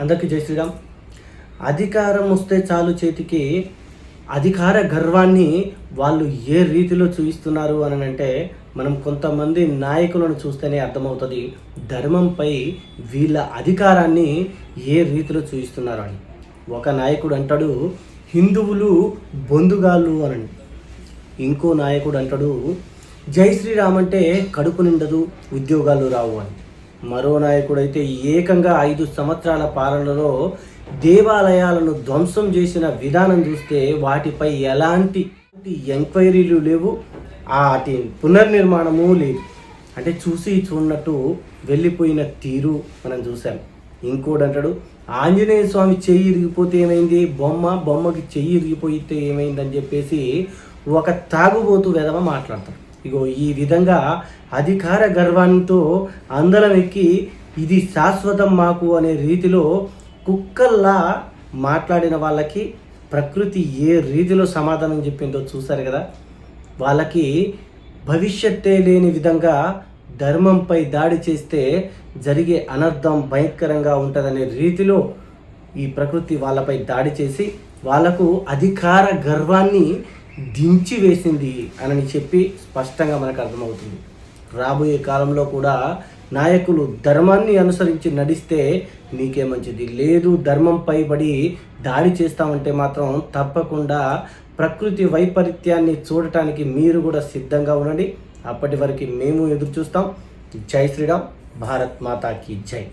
అందరికీ జై శ్రీరామ్. అధికారం వస్తే చాలు చేతికి అధికార గర్వాన్ని వాళ్ళు ఏ రీతిలో చూపిస్తున్నారు అని అంటే మనం కొంతమంది నాయకులను చూస్తేనే అర్థమవుతుంది ధర్మంపై వీళ్ళ అధికారాన్ని ఏ రీతిలో చూపిస్తున్నారు అని. ఒక నాయకుడు అంటాడు హిందువులు బొందుగాళ్ళు అని ఇంకో నాయకుడు అంటాడు జై శ్రీరామ్ అంటే కడుపు నిండదు ఉద్యోగాలు రావు అని. మరో నాయకుడు అయితే ఏకంగా ఐదు సంవత్సరాల పాలనలో దేవాలయాలను ధ్వంసం చేసిన విధానం చూస్తే వాటిపై ఎలాంటి ఎంక్వైరీలు లేవు. వాటి పునర్నిర్మాణము లేదు. అంటే చూసి చూడనట్టు వెళ్ళిపోయిన తీరు మనం చూసాం ఇంకోటి అంటాడు ఆంజనేయ స్వామి చెయ్యి ఇరిగిపోతే ఏమైంది? బొమ్మ బొమ్మకి చెయ్యి ఇరిగిపోయితే ఏమైందని చెప్పేసి ఒక తాగుబోతు విధవ మాట్లాడతాడు. ఇగో ఈ విధంగా అధికార గర్వంతో అందరం ఎక్కి ఇది శాశ్వతం మాకు అనే రీతిలో కుక్కల్లా మాట్లాడిన వాళ్ళకి ప్రకృతి ఏ రీతిలో సమాధానం చెప్పిందో చూశారు కదా? వాళ్ళకి భవిష్యత్తే లేని విధంగా ధర్మంపై దాడి చేస్తే జరిగే అనర్థం భయంకరంగా ఉంటుందనే రీతిలో ఈ ప్రకృతి వాళ్ళపై దాడి చేసి వాళ్ళకు అధికార గర్వాన్ని దించి వేసింది అని చెప్పి స్పష్టంగా మనకు అర్థమవుతుంది. రాబోయే కాలంలో కూడా నాయకులు ధర్మాన్ని అనుసరించి నడిస్తే నీకే మంచిది. లేదు ధర్మంపై పడి దాడి చేస్తామంటే మాత్రం తప్పకుండా ప్రకృతి వైపరీత్యాన్ని చూడటానికి మీరు కూడా సిద్ధంగా ఉండండి. అప్పటి వరకు మేము ఎదురు చూస్తాం జై శ్రీరామ్. భారత్ మాతాకి జై.